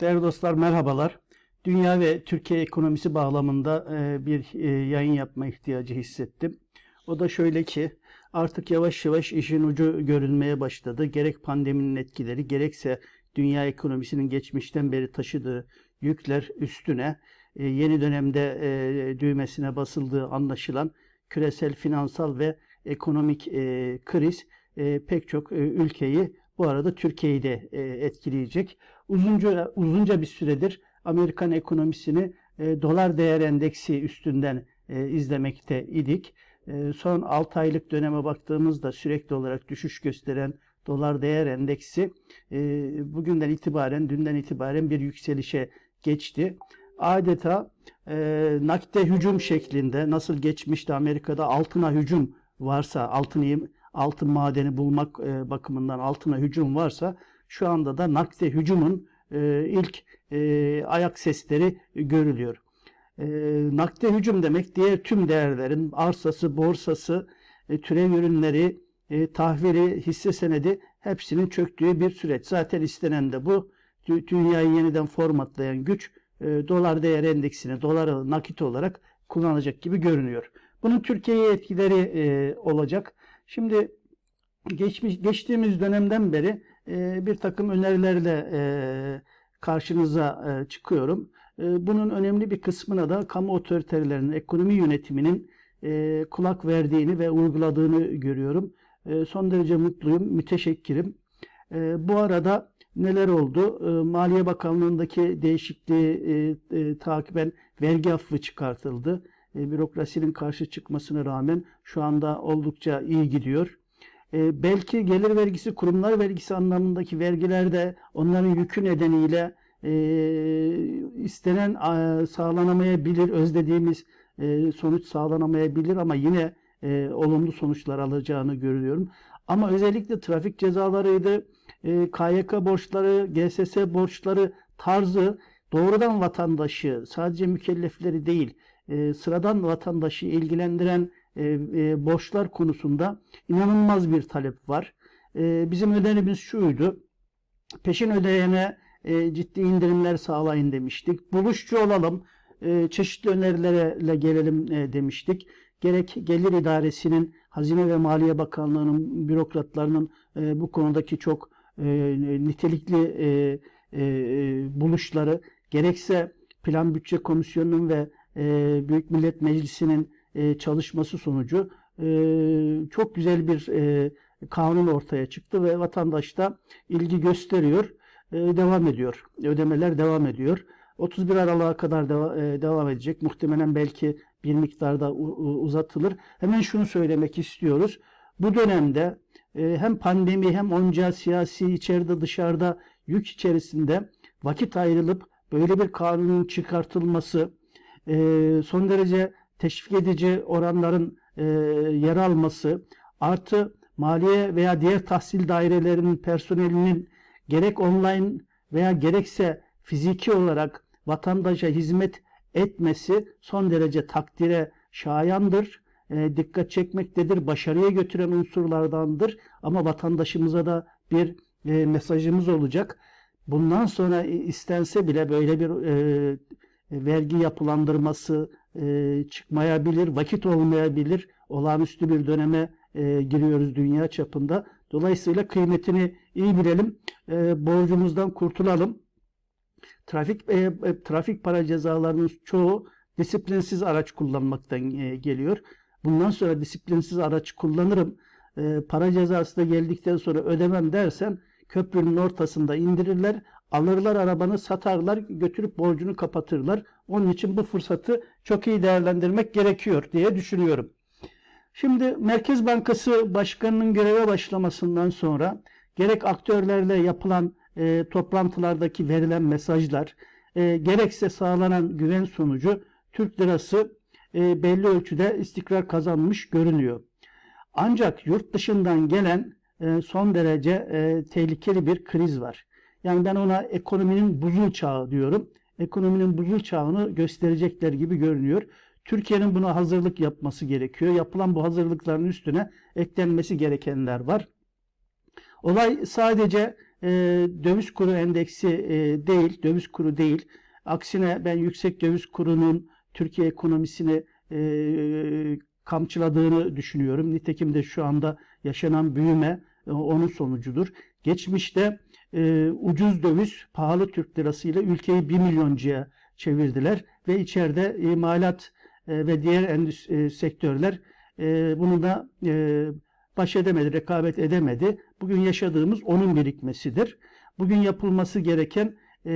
Değerli dostlar merhabalar. Dünya ve Türkiye ekonomisi bağlamında e, bir e, yayın yapma ihtiyacı hissettim. O da şöyle ki artık yavaş yavaş işin ucu görünmeye başladı. Gerek pandeminin etkileri gerekse dünya ekonomisinin geçmişten beri taşıdığı yükler üstüne e, yeni dönemde düğmesine basıldığı anlaşılan küresel finansal ve ekonomik kriz pek çok ülkeyi bu arada Türkiye'yi de etkileyecek. Uzunca uzunca bir süredir Amerikan ekonomisini e, dolar değer endeksi üstünden e, izlemekte idik. E, son 6 aylık döneme baktığımızda sürekli olarak düşüş gösteren dolar değer endeksi e, bugünden itibaren, dünden itibaren bir yükselişe geçti. Adeta e, nakde hücum şeklinde nasıl geçmişte Amerika'da altına hücum varsa, altın, altın madeni bulmak e, bakımından altına hücum varsa şu anda da nakde hücumun e, ilk e, ayak sesleri görülüyor. E, nakde hücum demek diğer tüm değerlerin arsası, borsası, e, türev ürünleri, e, tahvili, hisse senedi hepsinin çöktüğü bir süreç. Zaten istenen de bu. Dü- Dünyayı yeniden formatlayan güç e, dolar değer endeksini doları nakit olarak kullanacak gibi görünüyor. Bunun Türkiye'ye etkileri e, olacak. Şimdi geçmiş geçtiğimiz dönemden beri e, bir takım önerilerle e, karşınıza e, çıkıyorum. E, bunun önemli bir kısmına da kamu otoritelerinin, ekonomi yönetiminin e, kulak verdiğini ve uyguladığını görüyorum. E, son derece mutluyum, müteşekkirim. Bu arada neler oldu? Maliye Bakanlığı'ndaki değişikliği takiben vergi affı çıkartıldı. E, bürokrasinin karşı çıkmasına rağmen şu anda oldukça iyi gidiyor. E, belki gelir vergisi, kurumlar vergisi anlamındaki vergiler de onların yükü nedeniyle e, istenen e, sağlanamayabilir, özlediğimiz e, sonuç sağlanamayabilir ama yine e, olumlu sonuçlar alacağını görüyorum. Ama özellikle trafik cezalarıydı, e, KYK borçları, GSS borçları tarzı doğrudan vatandaşı, sadece mükellefleri değil, e, sıradan vatandaşı ilgilendiren borçlar konusunda inanılmaz bir talep var. E, bizim önerimiz şuydu. Peşin ödeyene e, ciddi indirimler sağlayın demiştik. Buluşçu olalım, e, çeşitli önerilerle gelelim e, demiştik. Gerek Gelir İdaresi'nin, Hazine ve Maliye Bakanlığı'nın, bürokratlarının e, bu konudaki çok e, nitelikli e, e, buluşları, gerekse Plan Bütçe Komisyonu'nun ve e, Büyük Millet Meclisi'nin e, çalışması sonucu e, çok güzel bir e, kanun ortaya çıktı ve vatandaş da ilgi gösteriyor, devam ediyor. Ödemeler devam ediyor. 31 Aralık'a kadar deva- devam edecek. Muhtemelen belki bir miktarda uzatılır. Hemen şunu söylemek istiyoruz. Bu dönemde hem pandemi hem onca siyasi içeride dışarıda yük içerisinde vakit ayrılıp böyle bir kanunun çıkartılması son derece teşvik edici oranların e, yer alması artı maliye veya diğer tahsil dairelerinin personelinin gerek online veya gerekse fiziki olarak vatandaşa hizmet etmesi son derece takdire şayandır. E, dikkat çekmektedir. Başarıya götüren unsurlardandır. Ama vatandaşımıza da bir e, mesajımız olacak. Bundan sonra istense bile böyle bir e, vergi yapılandırması e, çıkmayabilir, vakit olmayabilir. Olağanüstü bir döneme e, giriyoruz dünya çapında. Dolayısıyla kıymetini iyi bilelim, e, borcumuzdan kurtulalım. Trafik e, trafik para cezalarının çoğu disiplinsiz araç kullanmaktan e, geliyor. Bundan sonra disiplinsiz araç kullanırım. E, para cezası da geldikten sonra ödemem dersen köprünün ortasında indirirler, alırlar arabanı, satarlar, götürüp borcunu kapatırlar. Onun için bu fırsatı çok iyi değerlendirmek gerekiyor diye düşünüyorum. Şimdi Merkez Bankası Başkanı'nın göreve başlamasından sonra gerek aktörlerle yapılan e, toplantılardaki verilen mesajlar, e, gerekse sağlanan güven sonucu Türk lirası e, belli ölçüde istikrar kazanmış görünüyor. Ancak yurt dışından gelen e, son derece e, tehlikeli bir kriz var. Yani ben ona ekonominin buzul çağı diyorum. Ekonominin buzul çağını gösterecekler gibi görünüyor. Türkiye'nin buna hazırlık yapması gerekiyor. Yapılan bu hazırlıkların üstüne eklenmesi gerekenler var. Olay sadece e, döviz kuru endeksi e, değil, döviz kuru değil. Aksine ben yüksek döviz kurunun Türkiye ekonomisini e, kamçıladığını düşünüyorum. Nitekim de şu anda yaşanan büyüme e, onun sonucudur. Geçmişte e, ucuz döviz, pahalı Türk lirası ile ülkeyi 1 milyoncuya çevirdiler ve içeride imalat e, ve diğer endüstri, e, sektörler e, bununla e, baş edemedi, rekabet edemedi. Bugün yaşadığımız onun birikmesidir. Bugün yapılması gereken e,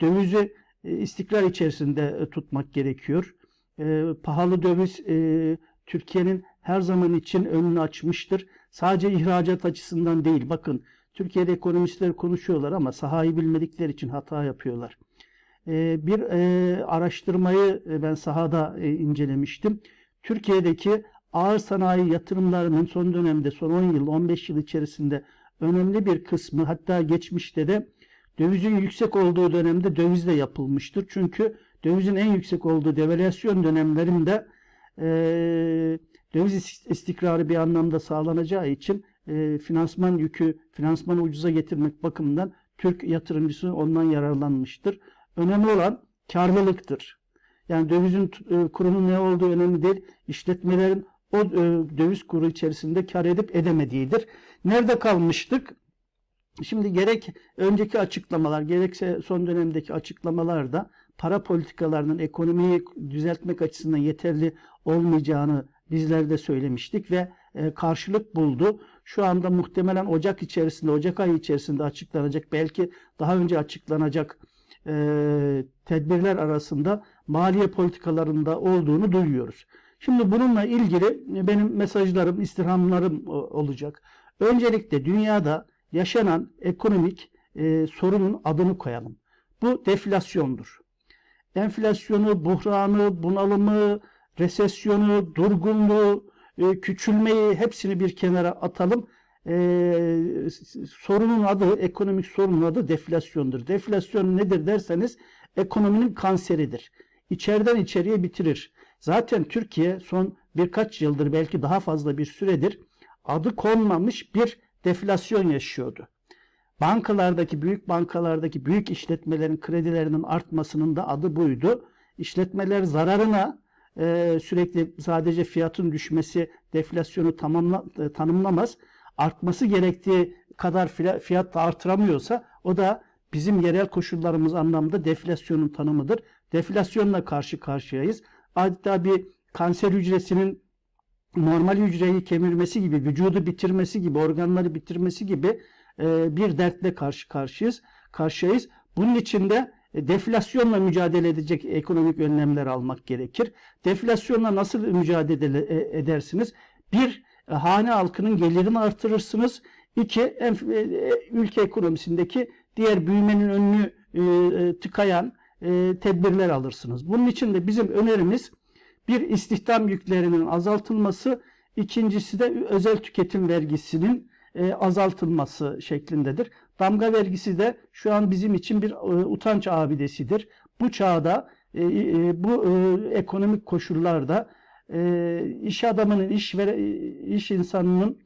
dövizi e, istikrar içerisinde e, tutmak gerekiyor. E, pahalı döviz e, Türkiye'nin her zaman için önünü açmıştır. Sadece ihracat açısından değil. Bakın Türkiye'de ekonomistler konuşuyorlar ama sahayı bilmedikleri için hata yapıyorlar. E, bir e, araştırmayı e, ben sahada e, incelemiştim. Türkiye'deki ağır sanayi yatırımlarının son dönemde, son 10 yıl, 15 yıl içerisinde önemli bir kısmı hatta geçmişte de dövizin yüksek olduğu dönemde dövizle yapılmıştır. Çünkü dövizin en yüksek olduğu devalüasyon dönemlerinde döviz istikrarı bir anlamda sağlanacağı için e, finansman yükü, finansmanı ucuza getirmek bakımından Türk yatırımcısı ondan yararlanmıştır. Önemli olan karlılıktır. Yani dövizin e, kurunun ne olduğu önemli değil. İşletmelerin o e, döviz kuru içerisinde kar edip edemediğidir. Nerede kalmıştık? Şimdi gerek önceki açıklamalar gerekse son dönemdeki açıklamalarda para politikalarının ekonomiyi düzeltmek açısından yeterli olmayacağını bizler de söylemiştik ve e, karşılık buldu. Şu anda muhtemelen Ocak içerisinde, Ocak ayı içerisinde açıklanacak, belki daha önce açıklanacak e, tedbirler arasında maliye politikalarında olduğunu duyuyoruz. Şimdi bununla ilgili benim mesajlarım, istirhamlarım olacak. Öncelikle dünyada yaşanan ekonomik e, sorunun adını koyalım. Bu deflasyondur. Enflasyonu, buhranı, bunalımı, resesyonu, durgunluğu, e, küçülmeyi hepsini bir kenara atalım. E, sorunun adı, ekonomik sorunun adı deflasyondur. Deflasyon nedir derseniz ekonominin kanseridir. İçeriden içeriye bitirir. Zaten Türkiye son birkaç yıldır belki daha fazla bir süredir adı konmamış bir deflasyon yaşıyordu. Bankalardaki, büyük bankalardaki büyük işletmelerin kredilerinin artmasının da adı buydu. İşletmeler zararına e, sürekli sadece fiyatın düşmesi deflasyonu tamamla, e, tanımlamaz. Artması gerektiği kadar fiyat da artıramıyorsa o da bizim yerel koşullarımız anlamda deflasyonun tanımıdır. Deflasyonla karşı karşıyayız. Adeta bir kanser hücresinin normal hücreyi kemirmesi gibi, vücudu bitirmesi gibi, organları bitirmesi gibi e, bir dertle karşı karşıyayız. Karşıyayız. Bunun için de e, deflasyonla mücadele edecek ekonomik önlemler almak gerekir. Deflasyonla nasıl mücadele e, edersiniz? Bir, hane halkının gelirini artırırsınız. İki, ülke ekonomisindeki diğer büyümenin önünü tıkayan tedbirler alırsınız. Bunun için de bizim önerimiz bir istihdam yüklerinin azaltılması, ikincisi de özel tüketim vergisinin e, azaltılması şeklindedir. Damga vergisi de şu an bizim için bir e, utanç abidesidir. Bu çağda e, bu ekonomik koşullarda iş adamının, iş ve iş insanının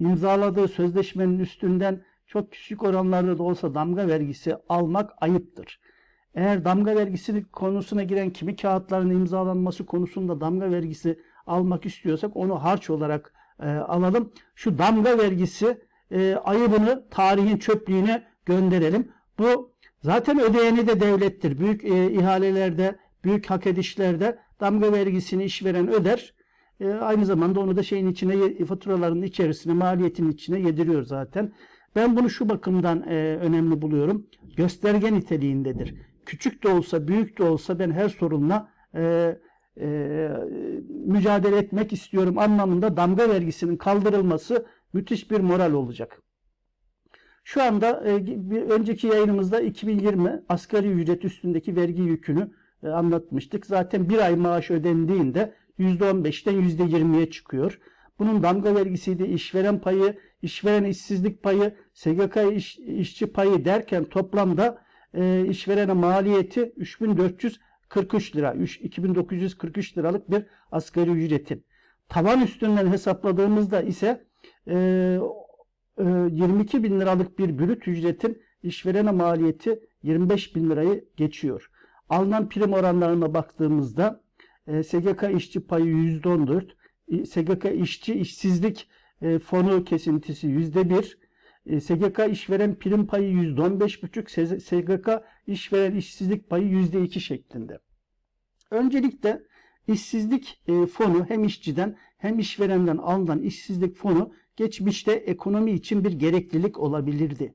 imzaladığı sözleşmenin üstünden çok küçük oranlarda da olsa damga vergisi almak ayıptır. Eğer damga vergisi konusuna giren kimi kağıtların imzalanması konusunda damga vergisi almak istiyorsak onu harç olarak e, alalım. Şu damga vergisi e, ayıbını tarihin çöplüğüne gönderelim. Bu zaten ödeyeni de devlettir. Büyük e, ihalelerde, büyük hak edişlerde damga vergisini işveren öder. E, aynı zamanda onu da şeyin içine, faturaların içerisine, maliyetin içine yediriyor zaten. Ben bunu şu bakımdan e, önemli buluyorum. Gösterge niteliğindedir küçük de olsa, büyük de olsa ben her sorunla e, e, mücadele etmek istiyorum anlamında damga vergisinin kaldırılması müthiş bir moral olacak. Şu anda e, bir önceki yayınımızda 2020 asgari ücret üstündeki vergi yükünü e, anlatmıştık. Zaten bir ay maaş ödendiğinde %15'ten %20'ye çıkıyor. Bunun damga vergisi de işveren payı, işveren işsizlik payı, SGK iş, işçi payı derken toplamda e, işverene maliyeti 3443 lira, 2943 liralık bir asgari ücretin. Tavan üstünden hesapladığımızda ise 22 bin liralık bir brüt ücretin işverene maliyeti 25 bin lirayı geçiyor. Alınan prim oranlarına baktığımızda e, SGK işçi payı %14, e, SGK işçi işsizlik e, fonu kesintisi %1, e, SGK işveren prim payı %15,5, SGK işveren işsizlik payı %2 şeklinde. Öncelikle işsizlik e, fonu hem işçiden hem işverenden alınan işsizlik fonu geçmişte ekonomi için bir gereklilik olabilirdi.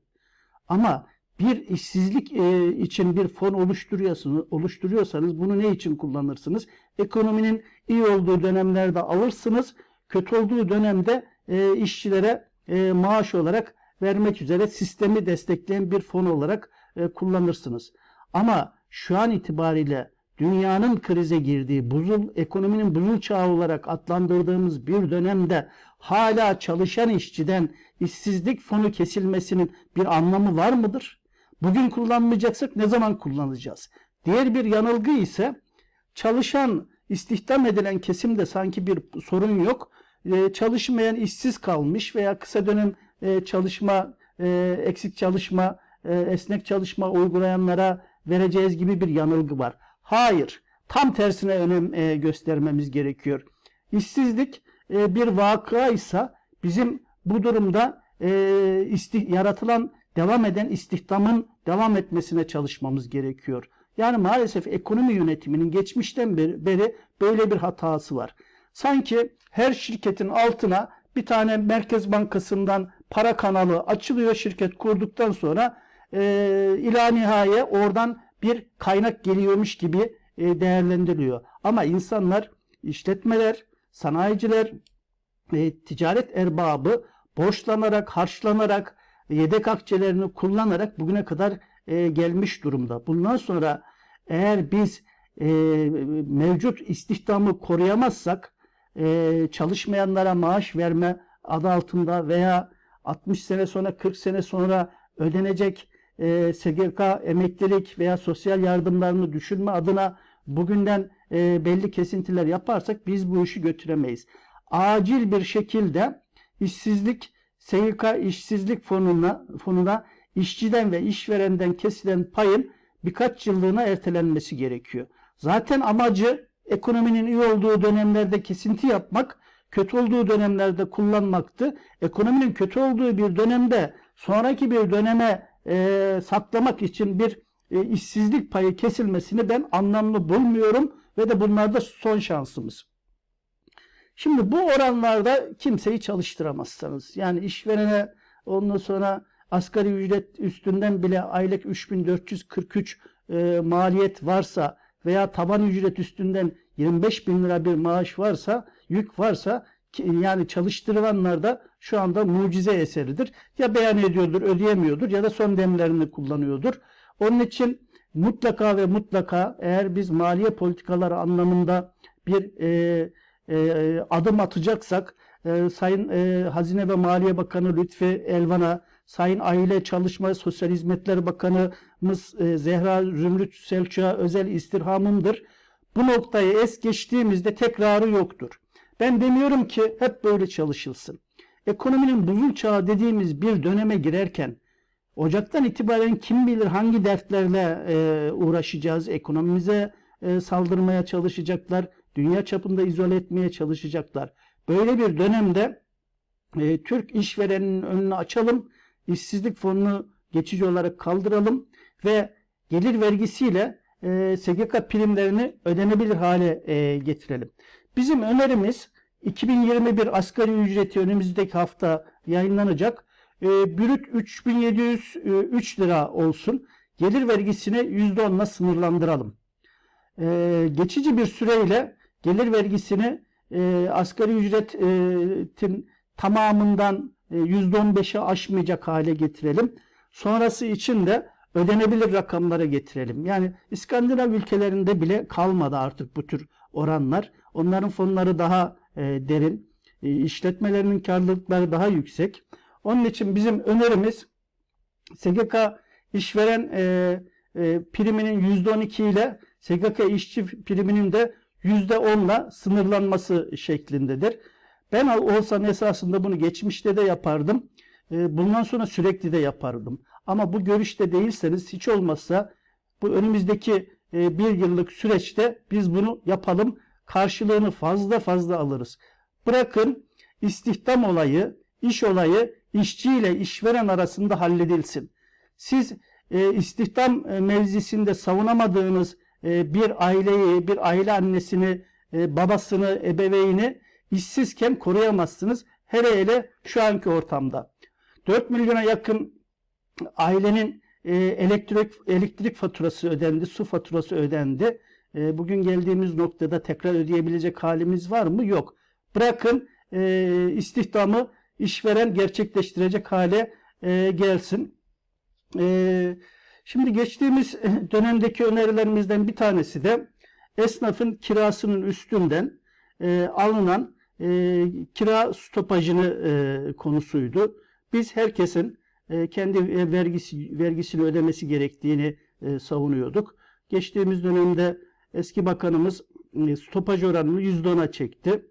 Ama bir işsizlik e, için bir fon oluşturuyorsanız, oluşturuyorsanız bunu ne için kullanırsınız? Ekonominin iyi olduğu dönemlerde alırsınız, kötü olduğu dönemde e, işçilere e, maaş olarak vermek üzere sistemi destekleyen bir fon olarak kullanırsınız. Ama şu an itibariyle dünyanın krize girdiği, buzul ekonominin buzul çağı olarak adlandırdığımız bir dönemde hala çalışan işçiden işsizlik fonu kesilmesinin bir anlamı var mıdır? Bugün kullanmayacaksak ne zaman kullanacağız? Diğer bir yanılgı ise çalışan, istihdam edilen kesimde sanki bir sorun yok. Ee, çalışmayan işsiz kalmış veya kısa dönem e, çalışma, e, eksik çalışma, e, esnek çalışma uygulayanlara vereceğiz gibi bir yanılgı var. Hayır, tam tersine önem e, göstermemiz gerekiyor. İşsizlik e, bir vaka ise bizim bu durumda e, yaratılan devam eden istihdamın devam etmesine çalışmamız gerekiyor. Yani maalesef ekonomi yönetiminin geçmişten beri, beri böyle bir hatası var. Sanki her şirketin altına bir tane Merkez Bankası'ndan para kanalı açılıyor şirket kurduktan sonra e, ila nihaye oradan bir kaynak geliyormuş gibi e, değerlendiriliyor. Ama insanlar, işletmeler, sanayiciler, e, ticaret erbabı borçlanarak, harçlanarak, yedek akçelerini kullanarak bugüne kadar e, gelmiş durumda. Bundan sonra eğer biz e, mevcut istihdamı koruyamazsak e, çalışmayanlara maaş verme adı altında veya 60 sene sonra 40 sene sonra ödenecek e, SGK emeklilik veya sosyal yardımlarını düşürme adına bugünden e, belli kesintiler yaparsak biz bu işi götüremeyiz. Acil bir şekilde işsizlik SGK işsizlik fonuna, fonuna işçiden ve işverenden kesilen payın birkaç yıllığına ertelenmesi gerekiyor. Zaten amacı ekonominin iyi olduğu dönemlerde kesinti yapmak, kötü olduğu dönemlerde kullanmaktı. Ekonominin kötü olduğu bir dönemde sonraki bir döneme e, saklamak için bir e, işsizlik payı kesilmesini ben anlamlı bulmuyorum ve de bunlar da son şansımız. Şimdi bu oranlarda kimseyi çalıştıramazsanız yani işverene ondan sonra asgari ücret üstünden bile aylık 3443 e, maliyet varsa veya taban ücret üstünden 25 bin lira bir maaş varsa, yük varsa yani çalıştırılanlar da şu anda mucize eseridir. Ya beyan ediyordur, ödeyemiyordur ya da son demlerini kullanıyordur. Onun için mutlaka ve mutlaka eğer biz maliye politikaları anlamında bir e, e, adım atacaksak e, Sayın e, Hazine ve Maliye Bakanı Lütfi Elvan'a, Sayın Aile Çalışma Sosyal Hizmetler Bakanımız e, Zehra Zümrüt Selçuk'a özel istirhamımdır. Bu noktayı es geçtiğimizde tekrarı yoktur. Ben demiyorum ki hep böyle çalışılsın. Ekonominin buzul çağı dediğimiz bir döneme girerken Ocaktan itibaren kim bilir hangi dertlerle e, uğraşacağız, ekonomimize e, saldırmaya çalışacaklar, dünya çapında izole etmeye çalışacaklar. Böyle bir dönemde e, Türk işverenin önünü açalım, işsizlik fonunu geçici olarak kaldıralım ve gelir vergisiyle e, SGK primlerini ödenebilir hale e, getirelim. Bizim önerimiz 2021 asgari ücreti önümüzdeki hafta yayınlanacak. E, brüt 3703 lira olsun. Gelir vergisini %10'la sınırlandıralım. E, geçici bir süreyle gelir vergisini e, asgari ücretin tamamından e, %15'e aşmayacak hale getirelim. Sonrası için de ödenebilir rakamlara getirelim. Yani İskandinav ülkelerinde bile kalmadı artık bu tür oranlar. Onların fonları daha e, derin, e, işletmelerinin karlılıkları daha yüksek. Onun için bizim önerimiz SGK işveren e, e, priminin %12 ile SGK işçi priminin de %10 ile sınırlanması şeklindedir. Ben olsam esasında bunu geçmişte de yapardım. e, bundan sonra sürekli de yapardım. Ama bu görüşte değilseniz hiç olmazsa bu önümüzdeki e, bir yıllık süreçte biz bunu yapalım. Karşılığını fazla fazla alırız. Bırakın istihdam olayı, iş olayı işçi ile işveren arasında halledilsin. Siz e, istihdam e, mevzisinde savunamadığınız e, bir aileyi, bir aile annesini, e, babasını, ebeveyni işsizken koruyamazsınız. Hele hele şu anki ortamda. 4 milyona yakın ailenin e, elektrik elektrik faturası ödendi, su faturası ödendi. E, bugün geldiğimiz noktada tekrar ödeyebilecek halimiz var mı? Yok. Bırakın e, istihdamı işveren gerçekleştirecek hale e, gelsin. E, şimdi geçtiğimiz dönemdeki önerilerimizden bir tanesi de esnafın kirasının üstünden e, alınan e, kira stopajını e, konusuydu. Biz herkesin e, kendi vergisi vergisini ödemesi gerektiğini e, savunuyorduk. Geçtiğimiz dönemde eski bakanımız e, stopaj oranını %10'a çekti.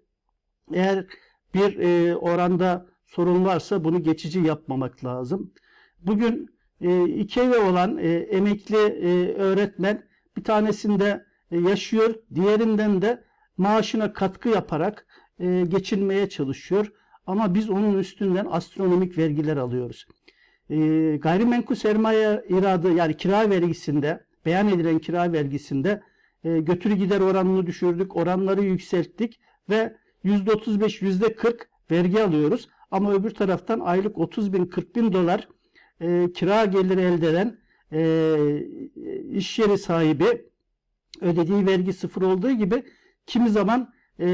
Eğer bir e, oranda sorun varsa bunu geçici yapmamak lazım. Bugün e, iki evi olan e, emekli e, öğretmen bir tanesinde e, yaşıyor, diğerinden de maaşına katkı yaparak e, geçinmeye çalışıyor. Ama biz onun üstünden astronomik vergiler alıyoruz. E, gayrimenkul sermaye iradı yani kira vergisinde beyan edilen kira vergisinde e, götürü gider oranını düşürdük, oranları yükselttik ve %35, %40 vergi alıyoruz. Ama öbür taraftan aylık 30 bin, 40 bin dolar e, kira geliri elde eden e, iş yeri sahibi ödediği vergi sıfır olduğu gibi kimi zaman e,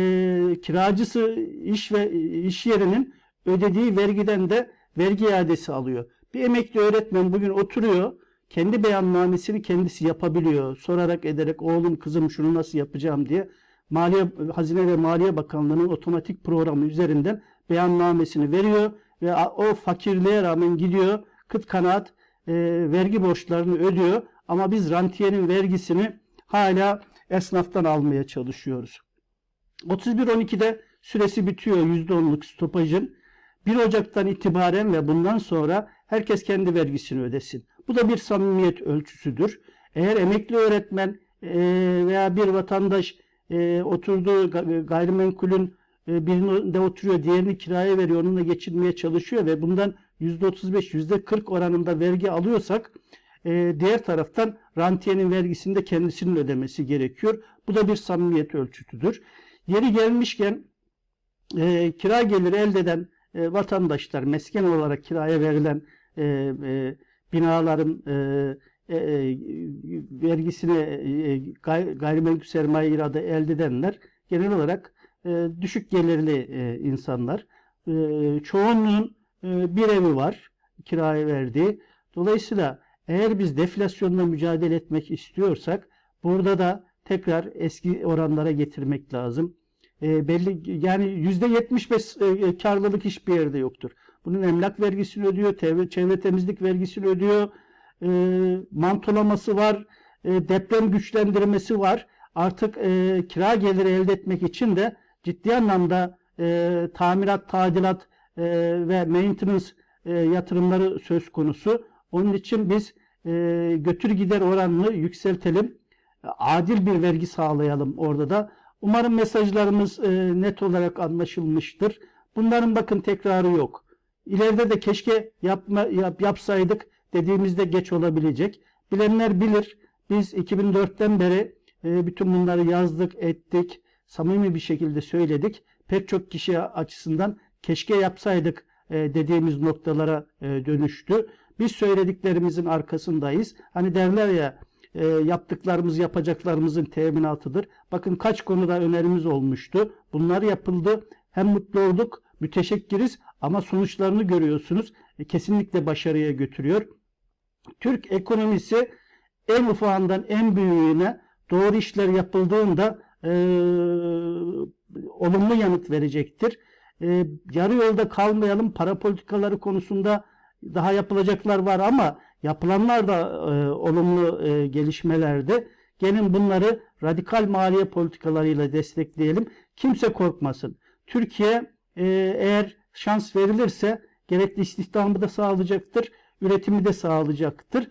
kiracısı iş ve iş yerinin ödediği vergiden de vergi iadesi alıyor. Bir emekli öğretmen bugün oturuyor, kendi beyannamesini kendisi yapabiliyor. Sorarak ederek oğlum kızım şunu nasıl yapacağım diye Maliye Hazine ve Maliye Bakanlığı'nın otomatik programı üzerinden beyannamesini veriyor ve o fakirliğe rağmen gidiyor kıt kanaat e, vergi borçlarını ödüyor ama biz rantiyenin vergisini hala esnaftan almaya çalışıyoruz. 31.12'de süresi bitiyor %10'luk stopajın. 1 Ocak'tan itibaren ve bundan sonra herkes kendi vergisini ödesin. Bu da bir samimiyet ölçüsüdür. Eğer emekli öğretmen e, veya bir vatandaş e, oturduğu gayrimenkulün birinde oturuyor, diğerini kiraya veriyor, onunla geçinmeye çalışıyor ve bundan %35, %40 oranında vergi alıyorsak e, diğer taraftan rantiyenin vergisini de kendisinin ödemesi gerekiyor. Bu da bir samimiyet ölçütüdür. Yeri gelmişken e, kira geliri elde eden e, vatandaşlar, mesken olarak kiraya verilen e, binaların vergisine gayrimenkul sermaye iradı elde edenler genel olarak e, düşük gelirli e, insanlar. E, çoğunluğun e, bir evi var kiraya verdiği. Dolayısıyla eğer biz deflasyonla mücadele etmek istiyorsak burada da tekrar eski oranlara getirmek lazım. E, belli yani yüzde 75 e, karlılık hiçbir yerde yoktur. Bunun emlak vergisini ödüyor, çevre, çevre temizlik vergisini ödüyor, e, mantolaması var, e, deprem güçlendirmesi var. Artık e, kira geliri elde etmek için de ciddi anlamda e, tamirat, tadilat e, ve maintenance e, yatırımları söz konusu. Onun için biz e, götür gider oranını yükseltelim. Adil bir vergi sağlayalım orada da. Umarım mesajlarımız e, net olarak anlaşılmıştır. Bunların bakın tekrarı yok. İleride de keşke yapma, yap, yapsaydık dediğimizde geç olabilecek. Bilenler bilir. Biz 2004'ten beri e, bütün bunları yazdık, ettik. Samimi bir şekilde söyledik. Pek çok kişi açısından keşke yapsaydık e, dediğimiz noktalara e, dönüştü. Biz söylediklerimizin arkasındayız. Hani derler ya e, yaptıklarımız yapacaklarımızın teminatıdır. Bakın kaç konuda önerimiz olmuştu. Bunlar yapıldı. Hem mutlu olduk, müteşekkiriz ama sonuçlarını görüyorsunuz. Kesinlikle başarıya götürüyor. Türk ekonomisi en ufağından en büyüğüne doğru işler yapıldığında e, olumlu yanıt verecektir. E, yarı yolda kalmayalım. Para politikaları konusunda daha yapılacaklar var ama yapılanlar da e, olumlu e, gelişmelerde. Gelin bunları radikal maliye politikalarıyla destekleyelim. Kimse korkmasın. Türkiye e, eğer şans verilirse gerekli istihdamı da sağlayacaktır, üretimi de sağlayacaktır.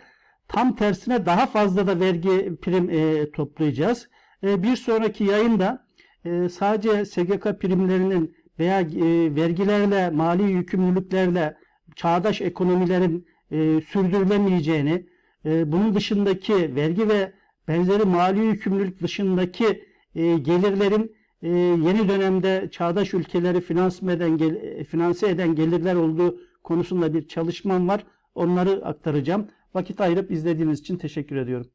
Tam tersine daha fazla da vergi prim e, toplayacağız. E, bir sonraki yayında e, sadece SGK primlerinin veya e, vergilerle, mali yükümlülüklerle çağdaş ekonomilerin e, sürdürülemeyeceğini, bunun dışındaki vergi ve benzeri mali yükümlülük dışındaki gelirlerin yeni dönemde çağdaş ülkeleri finanse eden gelirler olduğu konusunda bir çalışmam var. Onları aktaracağım. Vakit ayırıp izlediğiniz için teşekkür ediyorum.